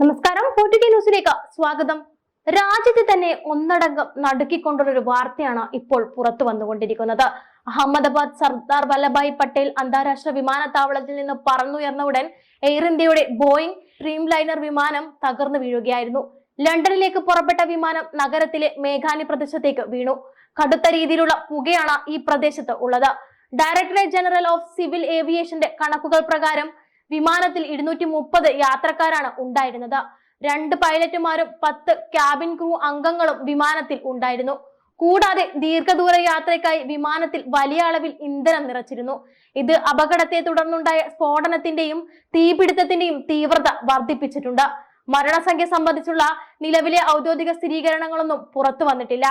നമസ്കാരം. ഫോർട്ടി ന്യൂസിലേക്ക് സ്വാഗതം. രാജ്യത്തെ തന്നെ ഒന്നടങ്കം നടുക്കിക്കൊണ്ടുള്ള ഒരു വാർത്തയാണ് ഇപ്പോൾ പുറത്തു വന്നുകൊണ്ടിരിക്കുന്നത്. അഹമ്മദാബാദ് സർദാർ വല്ലഭായ് പട്ടേൽ അന്താരാഷ്ട്ര വിമാനത്താവളത്തിൽ നിന്ന് പറന്നുയർന്ന ഉടൻ എയർ ഇന്ത്യയുടെ ബോയിങ് ഡ്രീം ലൈനർ വിമാനം തകർന്നു വീഴുകയായിരുന്നു. ലണ്ടനിലേക്ക് പുറപ്പെട്ട വിമാനം നഗരത്തിലെ മേഘാനി പ്രദേശത്തേക്ക് വീണു. കടുത്ത രീതിയിലുള്ള പുകയാണ് ഈ പ്രദേശത്ത് ഉള്ളത്. ഡയറക്ടറേറ്റ് ജനറൽ ഓഫ് സിവിൽ ഏവിയേഷന്റെ കണക്കുകൾ പ്രകാരം വിമാനത്തിൽ ഇരുന്നൂറ്റി മുപ്പത് യാത്രക്കാരാണ് ഉണ്ടായിരുന്നത്. രണ്ട് പൈലറ്റുമാരും പത്ത് ക്യാബിൻ ക്രൂ അംഗങ്ങളും വിമാനത്തിൽ ഉണ്ടായിരുന്നു. കൂടാതെ ദീർഘദൂര യാത്രയ്ക്കായി വിമാനത്തിൽ വലിയ അളവിൽ ഇന്ധനം നിറച്ചിരുന്നു. ഇത് അപകടത്തെ തുടർന്നുണ്ടായ സ്ഫോടനത്തിന്റെയും തീപിടുത്തത്തിന്റെയും തീവ്രത വർദ്ധിപ്പിച്ചിട്ടുണ്ട്. മരണസംഖ്യ സംബന്ധിച്ചുള്ള നിലവിലെ ഔദ്യോഗിക സ്ഥിരീകരണങ്ങളൊന്നും പുറത്തു വന്നിട്ടില്ല.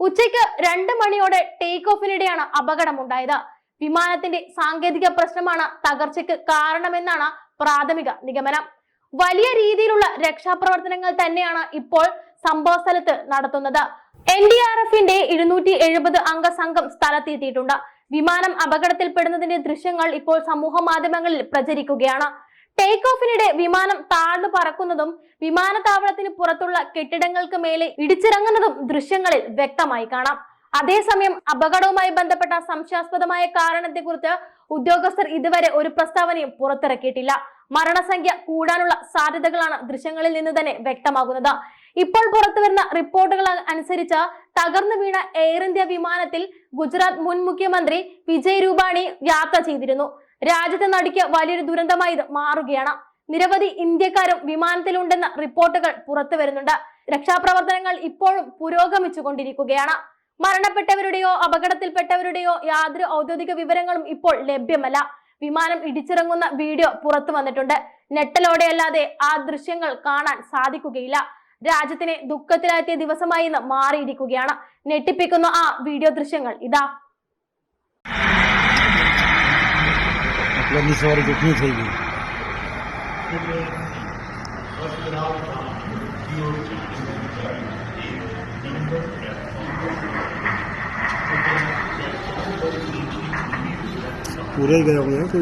ഉച്ചയ്ക്ക് രണ്ട് മണിയോടെ ടേക്ക് ഓഫിനിടെയാണ് അപകടമുണ്ടായത്. വിമാനത്തിന്റെ സാങ്കേതിക പ്രശ്നമാണ് തകർച്ചയ്ക്ക് കാരണമെന്നാണ് പ്രാഥമിക നിഗമനം. വലിയ രീതിയിലുള്ള രക്ഷാപ്രവർത്തനങ്ങൾ തന്നെയാണ് ഇപ്പോൾ സംഭവ സ്ഥലത്ത് നടത്തുന്നത്. എൻ ഡി ആർ എഫിന്റെ ഇരുന്നൂറ്റി എഴുപത് അംഗ സംഘം സ്ഥലത്തെത്തിയിട്ടുണ്ട്. വിമാനം അപകടത്തിൽപ്പെടുന്നതിന്റെ ദൃശ്യങ്ങൾ ഇപ്പോൾ സമൂഹ മാധ്യമങ്ങളിൽ പ്രചരിക്കുകയാണ്. ടേക്ക് ഓഫിനിടെ വിമാനം താഴ്ന്നു പറക്കുന്നതും വിമാനത്താവളത്തിന് പുറത്തുള്ള കെട്ടിടങ്ങൾക്ക് മേലെ ഇടിച്ചിറങ്ങുന്നതും ദൃശ്യങ്ങളിൽ വ്യക്തമായി കാണാം. അതേസമയം അപകടവുമായി ബന്ധപ്പെട്ട സംശയാസ്പദമായ കാരണത്തെക്കുറിച്ച് ഉദ്യോഗസ്ഥർ ഇതുവരെ ഒരു പ്രസ്താവനയും പുറത്തിറക്കിയിട്ടില്ല. മരണസംഖ്യ കൂടാനുള്ള സാധ്യതകളാണ് ദൃശ്യങ്ങളിൽ നിന്ന് തന്നെ വ്യക്തമാകുന്നത്. ഇപ്പോൾ പുറത്തുവരുന്ന റിപ്പോർട്ടുകൾ അനുസരിച്ച് തകർന്നു വീണ എയർ ഇന്ത്യ വിമാനത്തിൽ ഗുജറാത്ത് മുൻ മുഖ്യമന്ത്രി വിജയ് രൂപാണി യാത്ര ചെയ്തിരുന്നു. രാജ്യത്തെ നടുക്കിയ വലിയൊരു ദുരന്തമായി ഇത് മാറുകയാണ്. നിരവധി ഇന്ത്യക്കാരും വിമാനത്തിലുണ്ടെന്ന റിപ്പോർട്ടുകൾ പുറത്തു വരുന്നുണ്ട്. രക്ഷാപ്രവർത്തനങ്ങൾ ഇപ്പോഴും പുരോഗമിച്ചുകൊണ്ടിരിക്കുകയാണ്. മരണപ്പെട്ടവരുടെയോ അപകടത്തിൽപ്പെട്ടവരുടെയോ യാതൊരു ഔദ്യോഗിക വിവരങ്ങളും ഇപ്പോൾ ലഭ്യമല്ല. വിമാനം ഇടിച്ചിറങ്ങുന്ന വീഡിയോ പുറത്തു വന്നിട്ടുണ്ട്. ഞെട്ടലോടെയല്ലാതെ ആ ദൃശ്യങ്ങൾ കാണാൻ സാധിക്കുകയില്ല. രാജ്യത്തിനെ ദുഃഖത്തിലാഴ്ത്തിയ ദിവസമായി ഇന്ന് മാറിയിരിക്കുകയാണ്. ഞെട്ടിപ്പിക്കുന്ന ആ വീഡിയോ ദൃശ്യങ്ങൾ ഇതാ. ഹോസ്പിറ്റൽ 我这个我这个